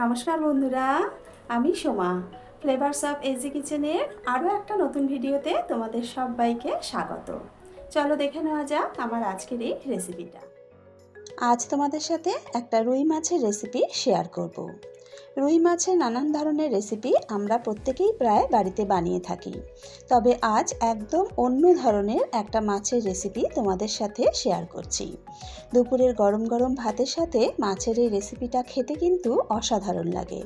নমস্কার বন্ধুরা, আমি সোমা। ফ্লেভারস অফ এজি কিচেনের আরও একটা নতুন ভিডিওতে তোমাদের সবাইকে স্বাগত। চলো দেখে নেওয়া যাক আমার আজকের এই রেসিপিটা আজ তোমাদের সাথে একটা রুই মাছের রেসিপি শেয়ার করব। রুই মাছের নানান ধরনের রেসিপি আমরা প্রত্যেকেই প্রায় বাড়িতে বানিয়ে থাকি। তবে আজ একদম অন্য ধরনের একটা মাছের রেসিপি তোমাদের সাথে শেয়ার করছি। দুপুরের গরম গরম ভাতের সাথে মাছের এই রেসিপিটা খেতে কিন্তু অসাধারণ লাগে।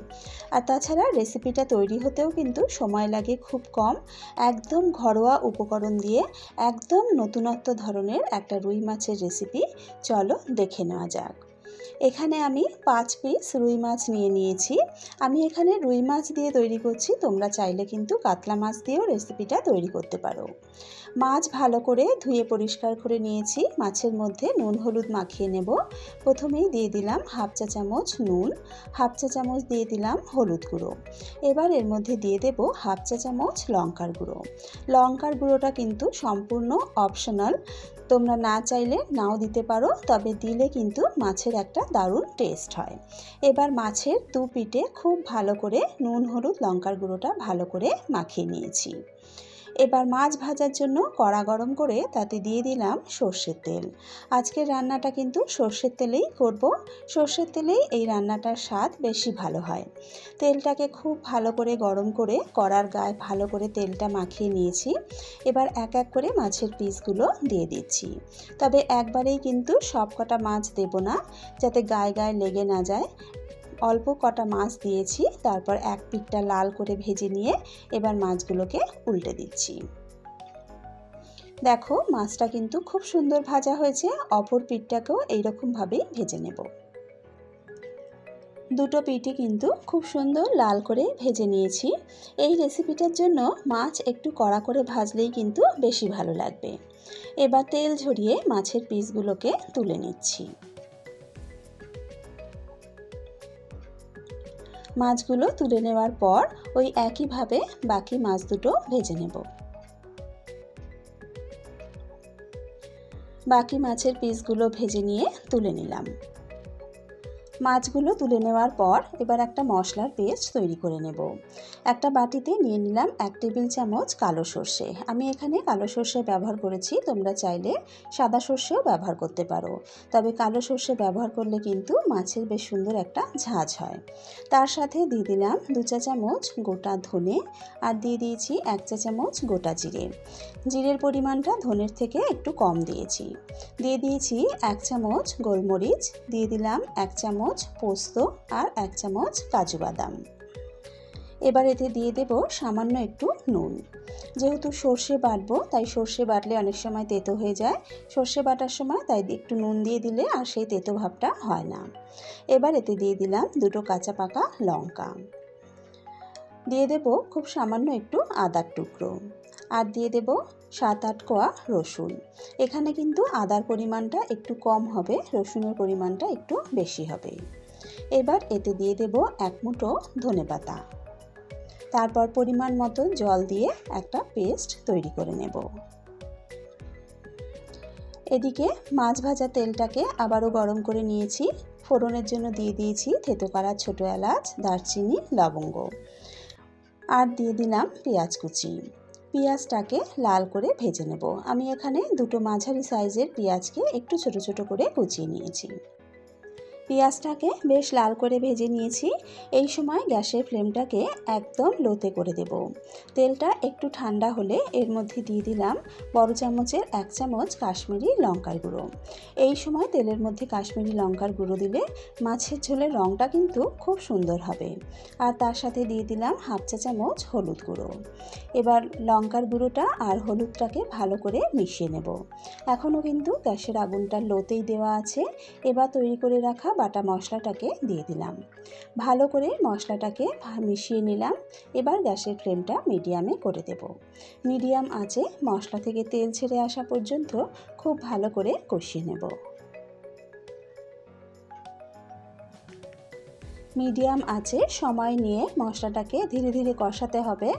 আর তাছাড়া রেসিপিটা তৈরি হতেও কিন্তু সময় লাগে খুব কম। একদম ঘরোয়া উপকরণ দিয়ে একদম নতুনত্ব ধরনের একটা রুই মাছের রেসিপি চলো দেখে নেওয়া যাক। এখানে আমি পাঁচ পিস রুই মাছ নিয়ে নিয়েছি। আমি এখানে রুই মাছ দিয়ে তৈরি করছি, তোমরা চাইলে কিন্তু কাতলা মাছ দিয়েও রেসিপিটা তৈরি করতে পারো। মাছ ভালো করে ধুয়ে পরিষ্কার করে নিয়েছি। মাছের মধ্যে নুন, হলুদ মাখিয়ে নেব। প্রথমেই দিয়ে দিলাম হাফ চা চামচ নুন, হাফ চা চামচ দিয়ে দিলাম হলুদ গুঁড়ো। এবার এর মধ্যে দিয়ে দেব হাফ চা চামচ লঙ্কার গুঁড়ো। লঙ্কার গুঁড়োটা কিন্তু সম্পূর্ণ অপশনাল। তোমরা না চাইলে নাও দিতে পারো, তবে দিলে কিন্তু মাছের একটা দারুণ টেস্ট হয়। এবার মাছের দু পিঠে খুব ভালো করে নুন, হলুদ, লঙ্কার গুঁড়োটা ভালো করে মাখিয়ে নিয়েছি। এবার মাছ ভাজার জন্য কড়া গরম করে তাতে দিয়ে দিলাম সর্ষের তেল। আজকের রান্নাটা কিন্তু সর্ষের তেলেই করব। সর্ষের তেলেই এই রান্নাটার স্বাদ বেশি ভালো হয়। তেলটাকে খুব ভালো করে গরম করে কড়ার গায়ে ভালো করে তেলটা মাখিয়ে নিয়েছি। এবার এক এক করে মাছের পিসগুলো দিয়ে দিচ্ছি। তবে একবারেই কিন্তু সব কটা মাছ দেব না, যাতে গায়ে গায়ে লেগে না যায়। অল্প কটা মাছ দিয়েছি, তারপর এক পিঠটা লাল করে ভেজে নিয়ে এবার মাছগুলোকে উল্টে দিচ্ছি। দেখো, মাছটা কিন্তু খুব সুন্দর ভাজা হয়েছে, অপর পিঠটাকেও এইরকমভাবেই ভেজে নেব। দুটো পিঠই কিন্তু খুব সুন্দর লাল করে ভেজে নিয়েছি। এই রেসিপিটার জন্য মাছ একটু কড়া করে ভাজলেই কিন্তু বেশি ভালো লাগবে। এবার তেল ঝরিয়ে মাছের পিসগুলোকে তুলে নিচ্ছি। মাছগুলো তুলে নেওয়ার পর ওই একইভাবে বাকি মাছ দুটো ভেজে নেব। বাকি মাছের পিসগুলো ভেজে নিয়ে তুলে নিলাম। মাছগুলো তুলে নেওয়ার পর এবার একটা মশলার পেস্ট তৈরি করে নেব। একটা বাটিতে নিয়ে নিলাম এক টেবিল চামচ কালো সর্ষে। আমি এখানে কালো সর্ষে ব্যবহার করেছি, তোমরা চাইলে সাদা সর্ষেও ব্যবহার করতে পারো। তবে কালো সর্ষে ব্যবহার করলে কিন্তু মাছের বেশ সুন্দর একটা ঝাঁঝ হয়। তার সাথে দিয়ে দিলাম দু চা চামচ গোটা ধনে আর দিয়ে দিয়েছি এক চা চামচ গোটা জিরে। জিরের পরিমাণটা ধনের থেকে একটু কম দিয়েছি। দিয়ে দিয়েছি এক চামচ গোলমরিচ, দিয়ে দিলাম এক চামচ চামচ পোস্ত আর এক চামচ কাজু বাদাম। এবার এতে দিয়ে দেব সামান্য একটু নুন। যেহেতু সর্ষে বাটবো, তাই সর্ষে বাটলে অনেক সময় তেতো হয়ে যায়। সর্ষে বাটার সময় তাই একটু নুন দিয়ে দিলে আর সেই তেতো ভাবটা হয় না। এবার এতে দিয়ে দিলাম দুটো কাঁচা পাকা লঙ্কা। দিয়ে দেব খুব সামান্য একটু আদার টুকরো। আর দিয়ে দেব সাত আট কোয়া রসুন। এখানে কিন্তু আদার পরিমাণটা একটু কম হবে, রসুনের পরিমাণটা একটু বেশি হবে। এবার এতে দিয়ে দেব এক মুঠো ধনে পাতা। তারপর পরিমাণ মতো জল দিয়ে একটা পেস্ট তৈরি করে নেব। এদিকে মাছ ভাজা তেলটাকে আবারও গরম করে নিয়েছি। ফোড়নের জন্য দিয়ে দিয়েছি থেতো করা ছোটো এলাচ, দারচিনি, লবঙ্গ। আর দিয়ে দিলাম পেঁয়াজ কুচি। পেঁয়াজটাকে লাল করে ভেজে নেব। আমি এখানে দুটো মাঝারি সাইজের পেঁয়াজকে একটু ছোট ছোট করে কুচিয়ে নিয়েছি। পেঁয়াজটাকে বেশ লাল করে ভেজে নিয়েছি। এই সময় গ্যাসের ফ্লেমটাকে একদম লোতে করে দেব। তেলটা একটু ঠান্ডা হলে এর মধ্যে দিয়ে দিলাম বড় চামচের এক চামচ কাশ্মীরি লঙ্কার গুঁড়ো। এই সময় তেলের মধ্যে কাশ্মীরি লঙ্কার গুঁড়ো দিলে মাছের ঝোলের রঙটা কিন্তু খুব সুন্দর হবে। আর তার সাথে দিয়ে দিলাম হাফ চা চামচ হলুদ গুঁড়ো। এবার লঙ্কার গুঁড়োটা আর হলুদটাকে ভালো করে মিশিয়ে নেব। এখনও কিন্তু গ্যাসের আগুনটা লোতেই দেওয়া আছে। এবার তৈরি করে রাখা বাটা মশলাটাকে দিয়ে দিলাম। ভালো করে মশলাটাকে মিশিয়ে নিলাম। এবার গ্যাসের ফ্লেমটা মিডিয়ামে করে দেব। মিডিয়াম আছে মশলা থেকে তেল ছেড়ে আসা পর্যন্ত খুব ভালো করে কষিয়ে নেব। মিডিয়াম আছে, সময় নিয়ে মশলাটাকে ধীরে ধীরে কষাতে হবে।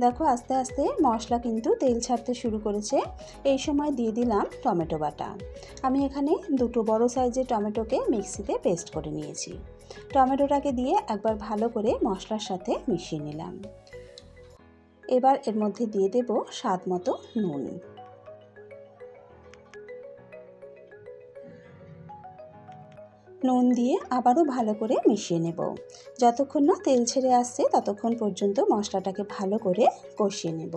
দেখো আস্তে আস্তে মশলা কিন্তু তেল ছাড়তে শুরু করেছে। এই সময় দিয়ে দিলাম টমেটো বাটা। আমি এখানে দুটো বড় সাইজের টমেটোকে মিক্সিতে পেস্ট করে নিয়েছি। টমেটোটাকে দিয়ে একবার ভালো করে মশলার সাথে মিশিয়ে নিলাম। এবার এর মধ্যে দিয়ে দেব স্বাদ মতো নুন। নুন দিয়ে আবারও ভালো করে মিশিয়ে নেব। যতক্ষণ না তেল ছেড়ে আসছে, ততক্ষণ পর্যন্ত মশলাটাকে ভালো করে কষিয়ে নেব।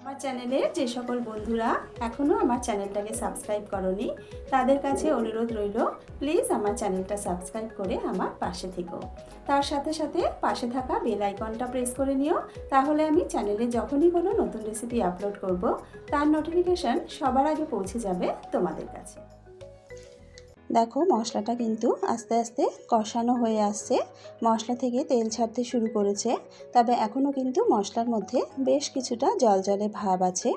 আমার চ্যানেলের যে সকল বন্ধুরা এখনও আমার চ্যানেলটাকে সাবস্ক্রাইব করনি, তাদের কাছে অনুরোধ রইল, প্লিজ আমার চ্যানেলটা সাবস্ক্রাইব করে আমার পাশে থেকো। তার সাথে সাথে পাশে থাকা বেল আইকনটা প্রেস করে নিও, তাহলে আমি চ্যানেলে যখনই কোনো নতুন রেসিপি আপলোড করব, তার নোটিফিকেশান সবার আগে পৌঁছে যাবে তোমাদের কাছে। দেখো মশলাটা কিন্তু আস্তে আস্তে কষানো হয়ে আসছে। মশলা থেকে তেল ছাড়তে শুরু করেছে। তবে এখনও কিন্তু মশলার মধ্যে বেশ কিছুটা জল জলে ভাব আছে।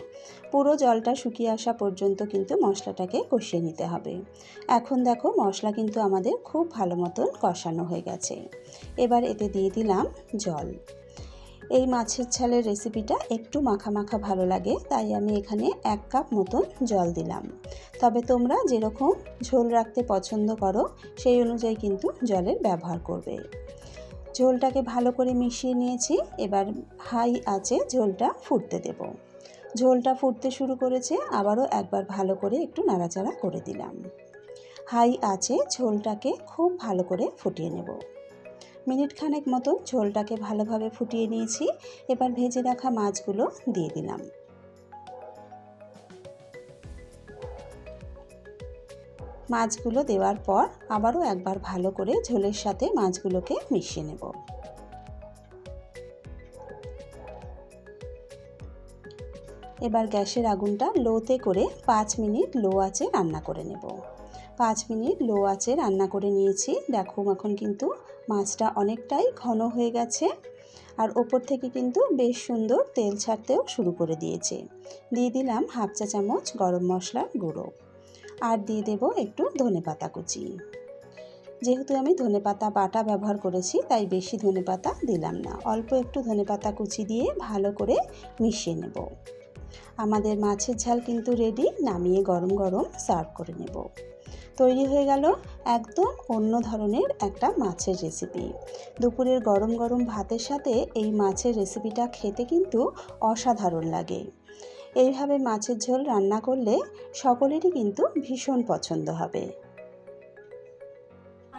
পুরো জলটা শুকিয়ে আসা পর্যন্ত কিন্তু মশলাটাকে কষিয়ে নিতে হবে। এখন দেখো মশলা কিন্তু আমাদের খুব ভালো মতন কষানো হয়ে গেছে। এবার এতে দিয়ে দিলাম জল। এই মাছের ঝালের রেসিপিটা একটু মাখা মাখা ভালো লাগে, তাই আমি এখানে এক কাপ মতন জল দিলাম। তবে তোমরা যেরকম ঝোল রাখতে পছন্দ করো, সেই অনুযায়ী কিন্তু জলের ব্যবহার করবে। ঝোলটাকে ভালো করে মিশিয়ে নিয়েছি, এবার হাই আছে ঝোলটা ফুটতে দেব। ঝোলটা ফুটতে শুরু করেছে, আবারও একবার ভালো করে একটু নাড়াচাড়া করে দিলাম। হাই আছে ঝোলটাকে খুব ভালো করে ফুটিয়ে নেব। মিনিট খানেক মতো ঝোলটাকে ভালোভাবে ফুটিয়ে নিয়েছি। এবার ভেজে রাখা মাছগুলো দিয়ে দিলাম। মাছগুলো দেওয়ার পর আবারও একবার ভালো করে ঝোলের সাথে মাছগুলোকে মিশিয়ে নেব। এবার গ্যাসের আগুনটা লোতে করে পাঁচ মিনিট লো আছে রান্না করে নেব। পাঁচ মিনিট লো আছে রান্না করে নিয়েছি। দেখো এখন কিন্তু মাছটা অনেকটাই ঘন হয়ে গেছে আর ওপর থেকে কিন্তু বেশ সুন্দর তেল ছাড়তেও শুরু করে দিয়েছে। দিয়ে দিলাম হাফ চা চামচ গরম মশলার গুঁড়ো আর দিয়ে দেব একটু ধনে পাতা কুচি। যেহেতু আমি ধনে পাতা বাটা ব্যবহার করেছি, তাই বেশি ধনে পাতা দিলাম না। অল্প একটু ধনে পাতা কুচি দিয়ে ভালো করে মিশিয়ে নেব। আমাদের মাছের ঝাল কিন্তু রেডি নামিয়ে গরম গরম সার্ভ করে নেব। তৈরি হয়ে গেল একদম অন্য ধরনের একটা মাছের রেসিপি দুপুরের গরম গরম ভাতের সাথে এই মাছের রেসিপিটা খেতে কিন্তু অসাধারণ লাগে। এইভাবে মাছের ঝোল রান্না করলে সকলেরই কিন্তু ভীষণ পছন্দ হবে।